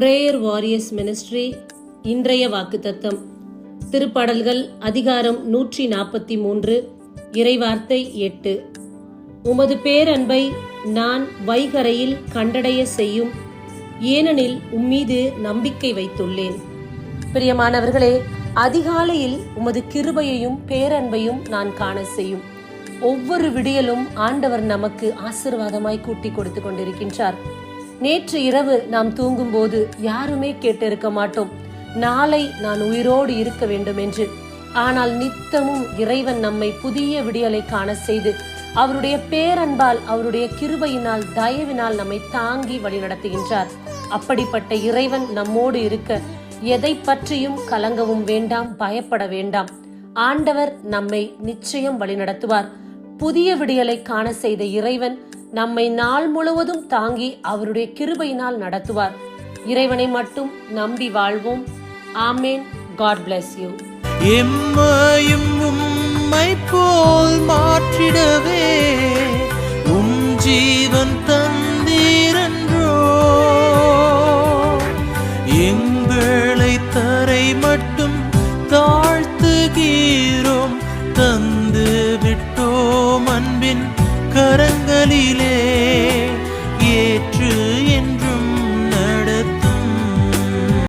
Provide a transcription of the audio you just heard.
Prayer warriors ministry இன்றைய வாக்குத்தத்தம். திருப்பாடல்கள் அதிகாரம் நூற்றி நாற்பத்தி மூன்று இறைவார்த்தை எட்டு. உமது பேரன்பை நான் வைகரையில் கண்டடைய செய்யும் ஏனெனில் உம்மீது நம்பிக்கை வைத்துள்ளேன். பிரியமானவர்களே அதிகாலையில் உமது கிருபையையும் பேரன்பையும் நான் காண செய்யும். ஒவ்வொரு விடியலும் ஆண்டவர் நமக்கு ஆசிர்வாதமாய் கூட்டி கொடுத்து கொண்டிருக்கின்றார். நேற்று இரவு நாம் தூங்கும்போது யாருமே கேட்டிருக்க மாட்டோம். நாளை நான் உயிரோடு இருக்க வேண்டும் என்று ஆனால் நித்தமும் இறைவன் நம்மை புதிய விடியலை காண செய்து அவருடைய பேரன்பால் அவருடைய கிருபையினால் தயவினால் நம்மை தாங்கி வழிநடத்துகின்றார் அப்படிப்பட்ட இறைவன் நம்மோடு இருக்க எதை பற்றியும் கலங்கவும் வேண்டாம் பயப்பட வேண்டாம். ஆண்டவர் நம்மை நிச்சயம் வழிநடத்துவார் புதிய விடியலை காண செய்த இறைவன் நம்மை நாள் முழுவதும் தாங்கி அவருடைய கிருபையினால் நடத்துவார். இறைவனை மட்டும் நம்பி வாழ்வோம். ஆமேன். God bless you. எம்மையும் உம்மை போல் மாற்றிடவே உம் ஜீவன் தந்தீரன்றோ எங்களை தரை மட்டும் கரங்களிலே